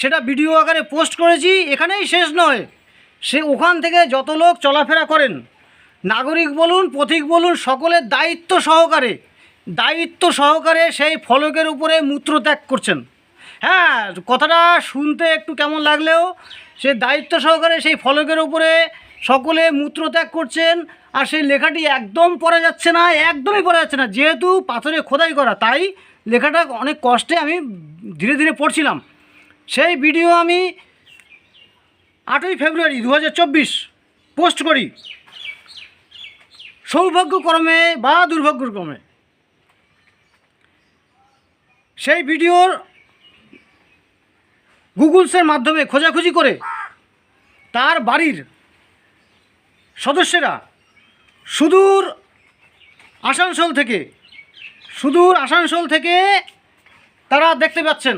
সেটা ভিডিও আকারে পোস্ট করেছি, এখানেই শেষ নয়। সে ওখান থেকে যত লোক চলাফেরা করেন, নাগরিক বলুন, পথিক বলুন, সকলের দায়িত্ব সহকারে দায়িত্ব সহকারে সেই ফলকের উপরে মূত্রত্যাগ করছেন। হ্যাঁ কথাটা শুনতে একটু কেমন লাগলেও, সে দায়িত্ব সহকারে সেই ফলকের উপরে সকলে মূত্রত্যাগ করছেন, আর সেই লেখাটি একদম পড়া যাচ্ছে না, একদমই পড়া যাচ্ছে না, যেহেতু পাথরে খোদাই করা। তাই লেখাটা অনেক কষ্টে আমি ধীরে ধীরে পড়ছিলাম। সেই ভিডিও আমি আটই ফেব্রুয়ারি দু হাজার চব্বিশ পোস্ট করি। সৌভাগ্যক্রমে বা দুর্ভাগ্যক্রমে। সেই ভিডিওর গুগলসের মাধ্যমে খোঁজাখুঁজি করে তার বাড়ির সদস্যেরা সুদূর আসানসোল থেকে, সুদূর আসানসোল থেকে তারা দেখতে পাচ্ছেন।